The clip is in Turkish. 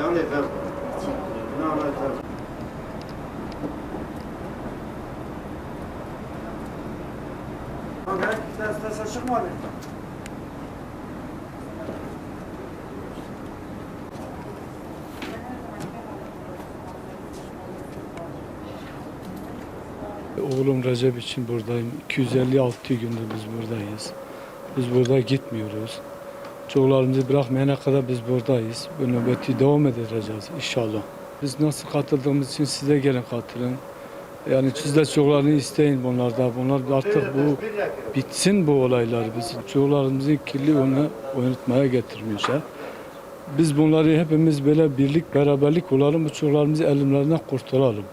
Yani efendim. Ne? Kanka, ders çıkmadı. Oğlum Recep için buradayım. 256 gündür biz buradayız. Biz burada gitmiyoruz. Çocuklarımızı bırakmayana kadar biz buradayız. Bu nöbeti devam edeceğiz inşallah. Biz nasıl katıldığımız için size gelin katılın. Yani siz de çocuklarını isteyin bunlarda. Bunlar artık bu bitsin bu olaylar. Biz çocuklarımızın kirli onu oynatmaya getirmişler. Biz bunları hepimiz böyle birlik beraberlik olalım. Bu çocuklarımızı elimlerinden kurtaralım.